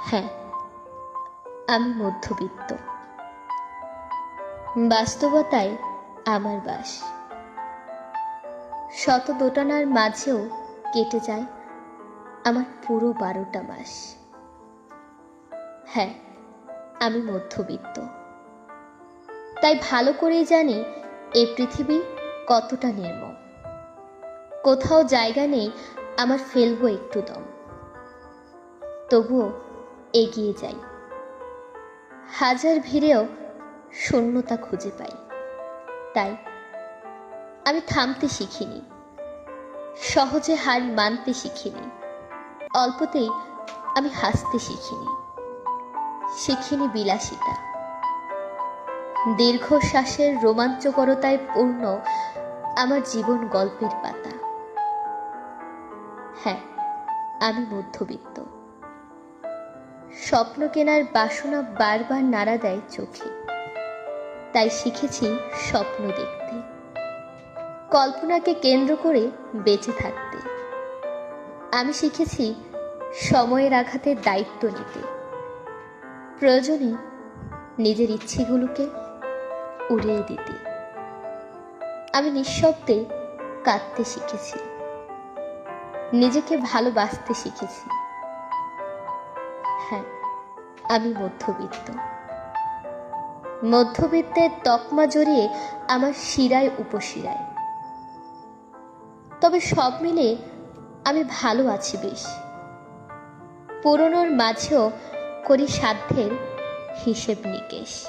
হ্যাঁ আমি মধ্যবিত্ত। বাস্তবতায় আমার বাস। শত দোটানার মাঝেও কেটে যায় আমার পুরো বারোটা মাস। হ্যাঁ আমি মধ্যবিত্ত। তাই ভালো করেই জানি এ পৃথিবী কতটা নির্মম। কোথাও জায়গা নেই, আমার ফেলব একটু দম। তবুও এগিয়ে যাই। হাজার ভিড়েও শূন্যতা খুঁজে পাই। তাই আমি থামতে শিখিনি। সহজে হার মানতে শিখিনি। অল্পতেই আমি হাসতে শিখিনি। শিখিনি বিলাসিতা। দীর্ঘশ্বাসের রোমাঞ্চকরতায় পূর্ণ আমার জীবন গল্পের পাতা। হ্যাঁ আমি মধ্যবিত্ত। স্বপ্ন কেনার বাসনা বারবার নাড়া দেয় চোখে। তাই শিখেছি স্বপ্ন দেখতে। কল্পনাকে কেন্দ্র করে বেঁচে থাকতে। আমি শিখেছি সময়ের আঘাতের দায়িত্ব নিতে। প্রয়োজনে নিজের ইচ্ছেগুলোকে উড়িয়ে দিতে। আমি নিঃশব্দে কাঁদতে শিখেছি। নিজেকে ভালোবাসতে শিখেছি। হ্যাঁ আমি মধ্যবিত্ত। মধ্যবিত্তের তকমা জড়িয়ে আমার শিরায় উপশিরায়। তবে সব মিলে আমি ভালো আছি বেশ। পুরনোর মাঝেও করি সাধ্যের হিসেব নিকেশ।